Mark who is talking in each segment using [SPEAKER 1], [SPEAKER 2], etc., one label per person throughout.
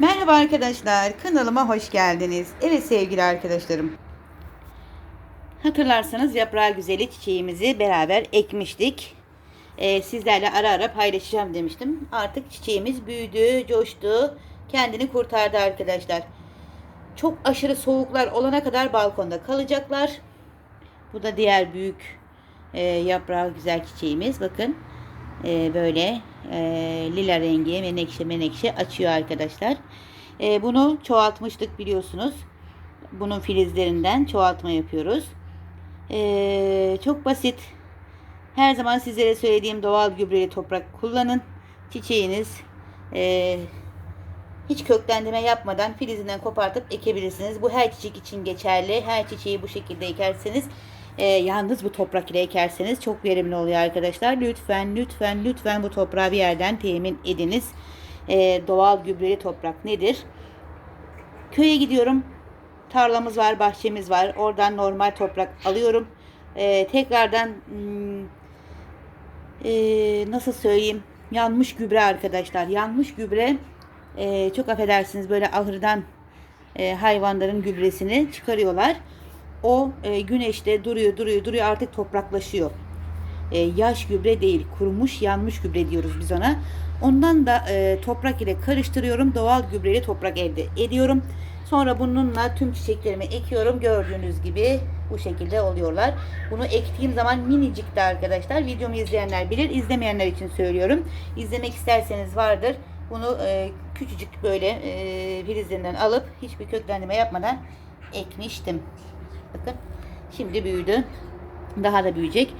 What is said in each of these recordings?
[SPEAKER 1] Merhaba arkadaşlar, kanalıma hoş geldiniz. Evet sevgili arkadaşlarım. Hatırlarsanız yaprağı güzeli çiçeğimizi beraber ekmiştik. Ee, sizlerle ara ara paylaşacağım demiştim. Artık çiçeğimiz büyüdü, coştu, kendini kurtardı arkadaşlar. Çok aşırı soğuklar olana kadar balkonda kalacaklar. Bu da diğer büyük e, yaprağı güzel çiçeğimiz. Bakın e, böyle e, lila rengi menekşe menekşe açıyor arkadaşlar. E, bunu çoğaltmıştık biliyorsunuz. Bunun filizlerinden çoğaltma yapıyoruz. E, çok basit. Her zaman sizlere söylediğim doğal gübreli toprak kullanın. Çiçeğiniz e, hiç köklendirme yapmadan filizinden kopartıp ekebilirsiniz. Bu her çiçek için geçerli. Her çiçeği bu şekilde ekerseniz e, yalnız bu toprak ile ekerseniz çok verimli oluyor arkadaşlar. Lütfen lütfen lütfen bu toprağı bir yerden temin ediniz. E, doğal gübreli toprak nedir? Köye gidiyorum. Tarlamız var, bahçemiz var. Oradan normal toprak alıyorum. E, tekrardan hmm, e, nasıl söyleyeyim? Yanmış gübre arkadaşlar. Yanmış gübre e, çok affedersiniz böyle ahırdan e, hayvanların gübresini çıkarıyorlar. O e, güneşte duruyor duruyor duruyor artık topraklaşıyor. E, yaş gübre değil kurumuş yanmış gübre diyoruz biz ona. Ondan da e, toprak ile karıştırıyorum. Doğal gübreli toprak elde ediyorum. Sonra bununla tüm çiçeklerimi ekiyorum. Gördüğünüz gibi bu şekilde oluyorlar. Bunu ektiğim zaman minicikti arkadaşlar. Videomu izleyenler bilir. İzlemeyenler için söylüyorum. İzlemek isterseniz vardır. Bunu e, küçücük böyle e, filizlerinden alıp hiçbir köklendirme yapmadan ekmiştim. Bakın şimdi büyüdü. Daha da büyüyecek.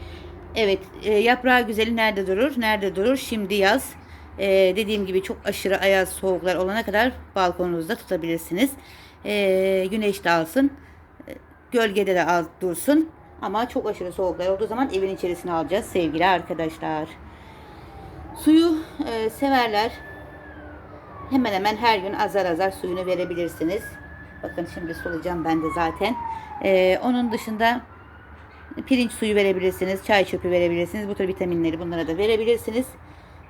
[SPEAKER 1] Evet e, yaprağı güzeli nerede durur? Nerede durur? Şimdi yaz. E, dediğim gibi çok aşırı ayaz soğuklar olana kadar balkonunuzda tutabilirsiniz. E, güneş de alsın. E, gölgede de al, dursun. Ama çok aşırı soğuklar olduğu zaman evin içerisine alacağız sevgili arkadaşlar. Suyu e, severler. Hemen hemen her gün azar azar suyunu verebilirsiniz. Bakın şimdi sulayacağım ben de zaten. Ee, onun dışında pirinç suyu verebilirsiniz. Çay çöpü verebilirsiniz. Bu tür vitaminleri bunlara da verebilirsiniz.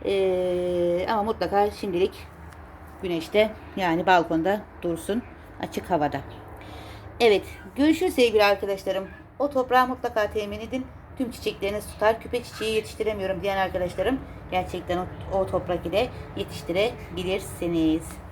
[SPEAKER 1] Ee, ama mutlaka şimdilik güneşte yani balkonda dursun. Açık havada. Evet. Görüşürüz sevgili arkadaşlarım. O toprağı mutlaka temin edin. Tüm çiçekleriniz tutar. Küpe çiçeği yetiştiremiyorum diyen arkadaşlarım gerçekten o, o toprak ile yetiştirebilirsiniz.